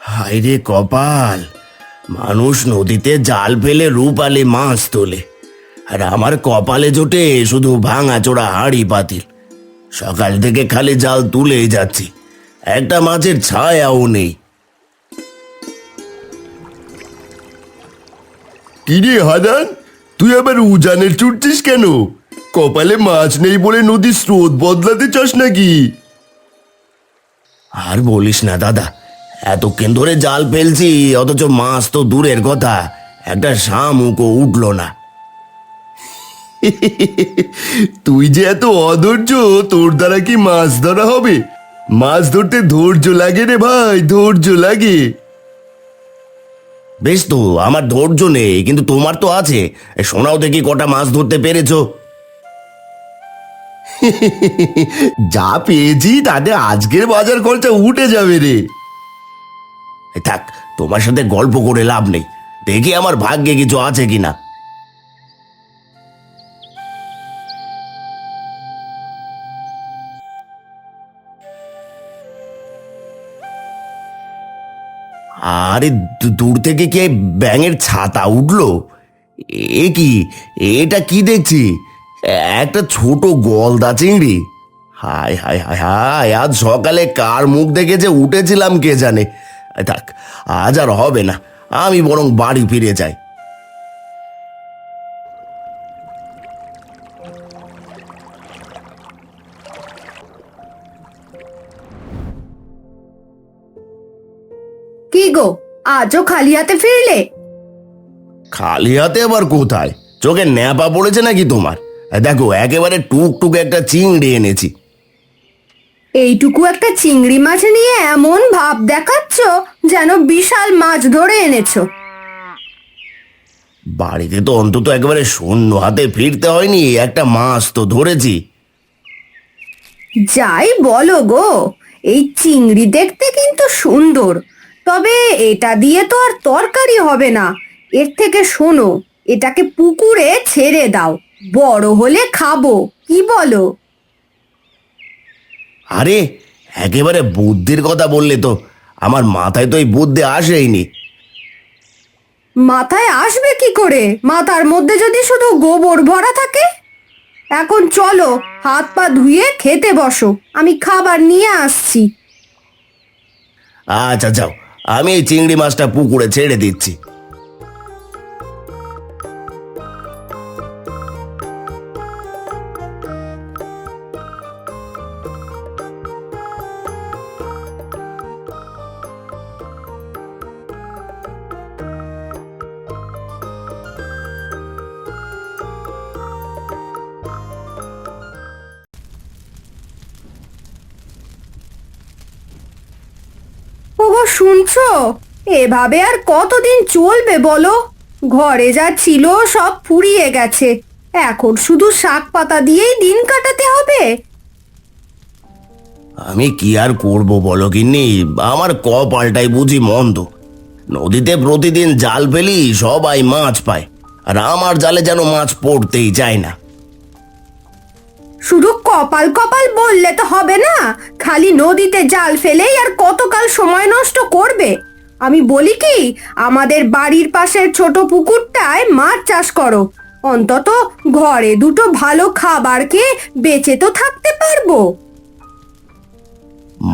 হায়রে কপাল, মানুষ নদীতে জাল ফেলে রূপালে মাছ তোলে, আর আমার কপালে জোটে শুধু ভাঙা চোরা হাড়ি পাতিল। সকাল থেকে খালি জাল তুলে যাচ্ছি, একটা মাছের ছায়াও নেই। কিরে হাদান, তুই আবার উজানের ছুটছিস কেন? কপালে মাছ নেই বলে নদীর স্রোত বদলাতে চাস নাকি? আর বলিস না দাদা। এতক্ষণ ধরে জাল ফেলছি অথচ মাছ তো দূরের কথা। একটা শামুকও উঠল না। তুই যে এত অধৈর্য তোর দ্বারা কি মাছ ধরা হবে? মাছ ধরতে ধৈর্য লাগে রে ভাই ধৈর্য লাগে। বেশ তো আমার ধৈর্য নেই কিন্তু তোমার তো আছে। শোনাও দেখি কটা মাছ ধরতে পেরেছ। যা পেয়েছি তাতে আজকের বাজার খরচা উঠে যাবে রে। থাক, তোমার সাথে গল্প করে লাভ নেই। দেখি আমার ভাগ্যে কিছু আছে কিনা। আরে দূর থেকে কে ব্যাঙের ছাতা উঠল? এ কি? এটা কি দেখছি? একটা ছোট গলদা চিংড়ি। হায় হায় হায় হায় আজ সকালে কার মুখ দেখে যে উঠেছিলাম কে জানে। থাক আজ আর হবে না আমি বরং বাড়ি ফিরে যাই। কি গো আজও খালি হাতে ফিরলে? খালি হাতে আবার কোথায়? চোখে ন্যাপা পড়েছে নাকি তোমার? দেখো একেবারে টুকটুক একটা চিংড়ি এনেছি। এইটুকু একটা চিংড়ি মাছ নিয়ে এমন ভাব দেখাচ্ছ যেন বিশাল মাছ ধরে এনেছো। বাড়িতে তো অন্তত একেবারে শূন্য হাতে ফিরতে হয়নি একটা মাছ তো ধরেছি। যাই বলো গো এই চিংড়ি দেখতে কিন্তু সুন্দর তবে এটা দিয়ে তো আর তরকারি হবে না। এর থেকে শোনো এটাকে পুকুরে ছেড়ে দাও। বড় হলে খাব কি বলো? আরে একেবারে বুদ্ধির কথা বললে তো আমার মাথায় তো এই বুদ্ধি আসেইনি। মাথায় আসবে কি করে? মাথার মধ্যে যদি শুধু গোবর ভরা থাকে? এখন চলো হাত পা ধুয়ে খেতে বসো আমি খাবার নিয়ে আসছি। আচ্ছা যাও আমি এই চিংড়ি মাছটা পুকুরে ছেড়ে দিচ্ছি। শুনছো? এভাবে আর কতদিন চলবে বলো? ঘরে যা ছিল সব ফুরিয়ে গেছে। এখন শুধু শাক পাতা দিয়েই দিন কাটাতে হবে। আমি কি আর করব বলো গিন্নি? আমার ক কপালটাই বুঝি মন্দ। নদীতে প্রতিদিন জাল ফেলি, সবাই মাছ পায়। আর আমার জালে যেন মাছ পড়তেই চায় না। শুধু কপাল কপাল বললে তো হবে না। খালি নদীতে জাল ফেলেই আর কতকাল সময় নষ্ট করবে? আমি বলি কি, আমাদের বাড়ির পাশের ছোট পুকুরটায় মাছ চাষ করো। অন্তত ঘরে দুটো ভালো খাবার খেয়ে বেঁচে তো থাকতে পারব।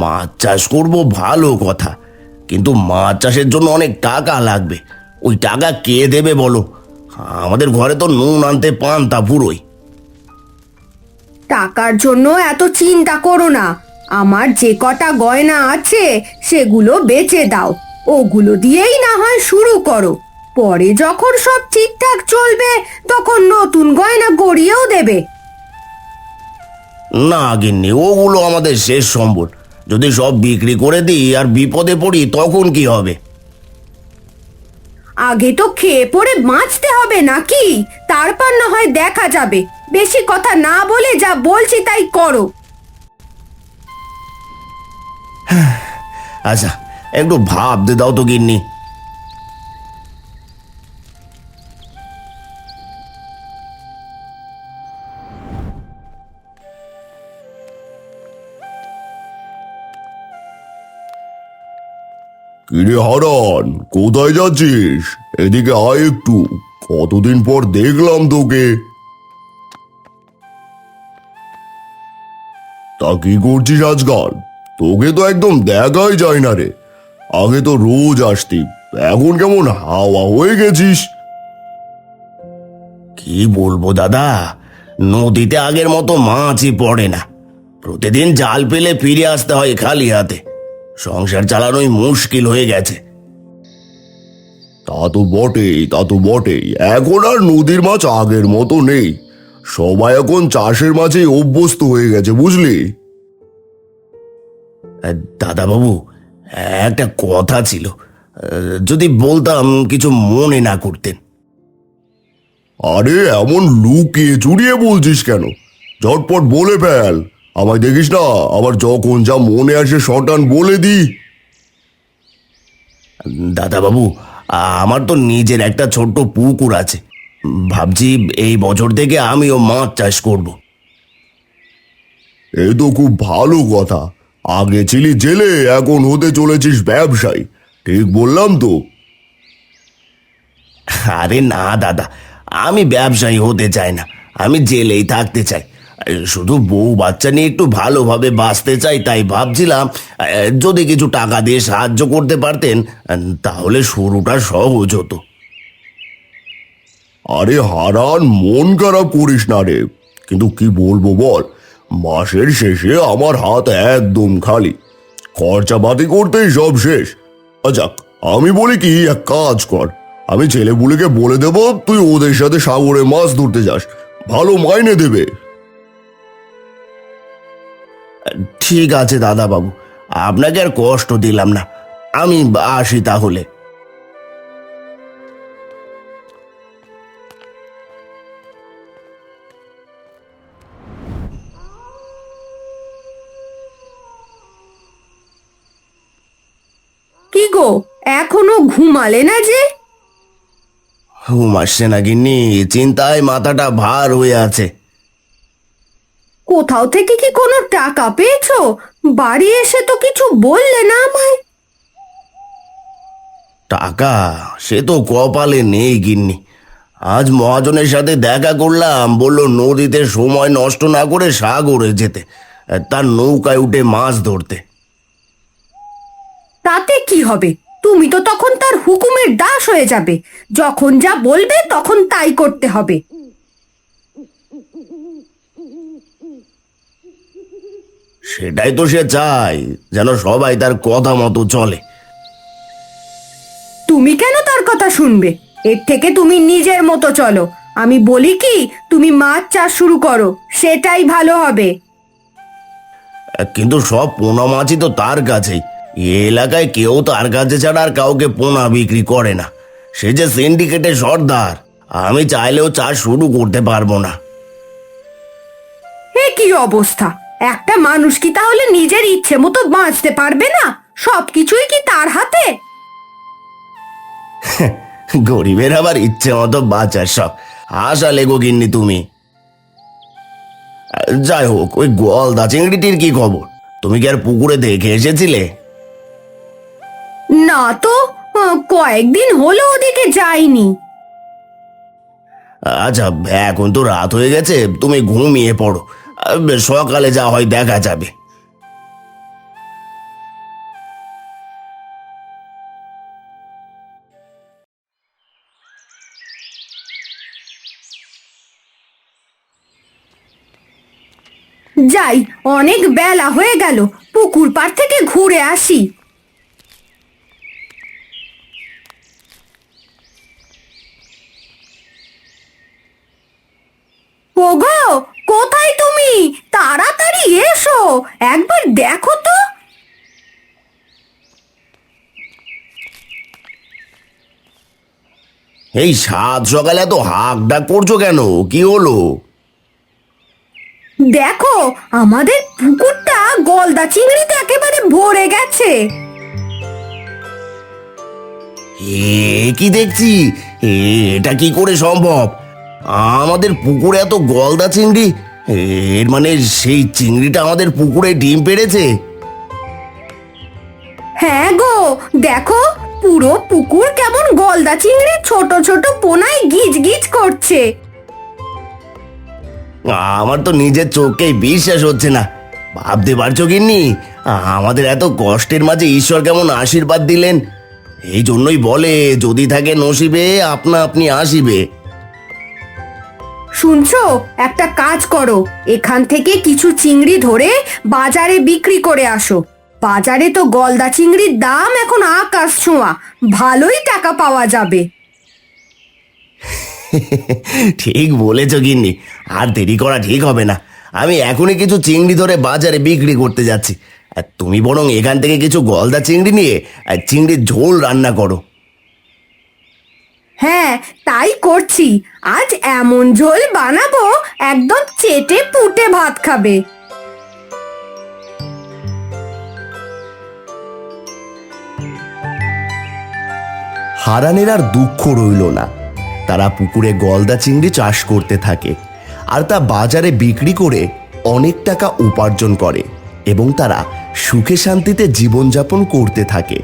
মাছ চাষ করব ভালো কথা, কিন্তু মাছ চাষের জন্য অনেক টাকা লাগবে। ওই টাকা কে দেবে বলো? আমাদের ঘরে তো নুন আনতে পান্তা পুরোই। টাকার জন্য এত চিন্তা করো না। আমার যে কটা গয়না আছে, সেগুলো বেচে দাও। ওগুলো দিয়েই না হয় শুরু করো। পরে যখন সব ঠিকঠাক চলবে, তখন নতুন গয়না গড়িয়েও দেবে। না গিন্নি, ওগুলো আমাদের শেষ সম্বল। যদি সব বিক্রি করে দিই আর বিপদে পড়ি, তখন কি হবে? আগে তো খেয়ে পড়ে বাঁচতে হবে নাকি? তারপর না হয় দেখা যাবে। বেশি কথা না বলে যা বলছি তাই করো। আচ্ছা একটু ভাবতে দাও তো গিন্নি। কিরে হারান, কোথায় যাচ্ছিস? এদিকে আয় একটু, কতদিন পর দেখলাম তোকে। তা কি করছিস আজকাল? তোকে তো একদম দেখাই যায় না রে। আগে তো রোজ আসতি, এখন কেমন হাওয়া হয়ে গেছিস? কি বলব দাদা, নদীতে আগের মতো মাছই পড়ে না। প্রতিদিন জাল পেলে ফিরে আসতে হয় খালি হাতে। সংসার চালানোই মুশকিল হয়ে গেছে। তা তো বটেই তা তো বটেই। এখন আর নদীর মাছ আগের মতো নেই। সবাই এখন চাষের মাঝেই অভ্যস্ত হয়ে গেছে বুঝলি? দাদা বাবু একটা কথা ছিল। যদি বলতাম কিছু মনে না করতেন। আরে এমন লুকিয়ে চুরিয়ে বলছিস কেন? ঝটপট বলে ফেল। আমায় দেখিস না? আবার যখন যা মনে আসে শটান বলে দি। দাদা বাবু আমার তো নিজের একটা ছোট্ট পুকুর আছে। ভাবছি এই বছর থেকে আমিও মাছ চাষ করব। এ তো খুব ভালো কথা। আগে ছিলি জেলে এখন হতে চলেছিস ব্যবসায়ী। ঠিক বললাম তো। আরে না দাদা আমি ব্যবসায়ী হতে চাই না। আমি জেলেই থাকতে চাই। শুধু বউ বাচ্চা নিয়ে একটু ভালোভাবে বাঁচতে চাই, তাই ভাবছিলাম যদি কিছু টাকা দিয়ে সাহায্য করতে পারতেন তাহলে শুরুটা সহজ হতো। আরে হারান, মন খারাপ করিস না রে। কিন্তু কি বলব বল, মাসের শেষে আমার হাত একদম খালি। খরচাপাতি করতেই সব শেষ। আচ্ছা আমি বলি কি, এক কাজ কর। আমি ছেলেপুলেকে বলে দেব, তুই ওদের সাথে সাগরে মাছ ধরতে যাস। ভালো মাইনে দেবে। ঠিক আছে দাদা বাবু আপনাকে আর কষ্ট দিলাম না। আমি আসি তাহলে। কি গো এখনও ঘুমালে না যে? ঘুম আসছে না গিন্নি চিন্তায় মাথাটা ভার হয়ে আছে। কোথাও থেকে কি কোনো টাকা পেয়েছ? বাড়ি এসে তো কিছু বললে না আমায়। টাকা? সে তো কপালে নেই গিন্নি। আজ মহাজনের সাথে দেখা করলাম বলল নদীতে সময় নষ্ট না করে সাগরে যেতে তার নৌকায় উঠে মাছ ধরতে। তাতে কি হবে? তুমি তো তখন তার হুকুমের দাস হয়ে যাবে। যখন যা বলবে তখন তাই করতে হবে। সেটাই তো সে চায় যেন সবাই তার কথা মতো চলে। তুমি কেন তার কথা শুনবে? এর থেকে তুমি নিজের মতো চলো। আমি বলি কি তুমি মাছ চাষ শুরু করো সেটাই ভালো হবে। কিন্তু সব পোনা মাছই তো তার কাছেই। এ এলাকায় কেউ তার কাছে ছাড়া আর কাউকে পোনা বিক্রি করে না। সে যে সিন্ডিকেটের সর্দার আমি চাইলেও চাষ শুরু করতে পারব না। এ কি অবস্থা? একটা মানুষ কি তাহলে নিজের ইচ্ছে মতো বাঁচতে পারবে না? সবকিছুই কি তার হাতে? গরিবের আবার ইচ্ছে মতো বাঁচার সব আশা লেগো গিন্নি তুমি। যাই হোক ওই গলদা চিংড়িটির কি খবর? তুমি কি আর পুকুরে দেখে এসেছিলে? না তো কয়েকদিন হলো ওদিকে যাইনি। আচ্ছা এখন তো রাত হয়ে গেছে তুমি ঘুমিয়ে পড়ো। সকালে যা হয় দেখা যাবে। যাই, অনেক বেলা হয়ে গেল। পুকুর পাড় থেকে ঘুরে আসি। ওগো কোথায় তুমি তাড়াতাড়ি এসো একবার দেখো তো। এই সাত সকালে এত হাঁক ডাক করছ কেন? কি হলো? দেখো আমাদের পুকুরটা গলদা চিংড়িতে একেবারে ভরে গেছে। এ কি দেখছি? এ, এটা কি করে সম্ভব? আমাদের পুকুরে এত গলদা চিংড়ি এর মানে সেই চিংড়িটা আমাদের পুকুরে ডিম পেড়েছে? হ্যাঁ গো দেখো পুরো পুকুর কেমন গলদা চিংড়ি ছোট ছোট পোনায় গিজ গিজ করছে। আমার তো নিজের চোখেই বিশ্বাস হচ্ছে না। ভাবতে পারছ কিন্নি আমাদের এত কষ্টের মাঝে ঈশ্বর কেমন আশীর্বাদ দিলেন? এই জন্যই বলে যদি থাকে নসিবে আপনা আপনি আসিবে। শুনছো? একটা কাজ করো। এখান থেকে কিছু চিংড়ি ধরে বাজারে বিক্রি করে আসো। বাজারে তো গলদা চিংড়ির দাম এখন আকাশ ছোঁয়া। ভালোই টাকা পাওয়া যাবে। ঠিক বলেছ গিন্নি। আর দেরি করা ঠিক হবে না। আমি এখনই কিছু চিংড়ি ধরে বাজারে বিক্রি করতে যাচ্ছি। আর তুমি বরং এখান থেকে কিছু গলদা চিংড়ি নিয়ে, আর চিংড়ির ঝোল রান্না করো। হ্যাঁ তাই করছি। আজ এমন ঝোল বানাবো, একদম চেটে পুটে ভাত খাবে। হারানের আর দুঃখ রইল না। তারা পুকুরে গলদা চিংড়ি চাষ করতে থাকে, আর তা বাজারে বিক্রি করে অনেক টাকা উপার্জন করে, এবং তারা সুখে শান্তিতে জীবনযাপন করতে থাকে।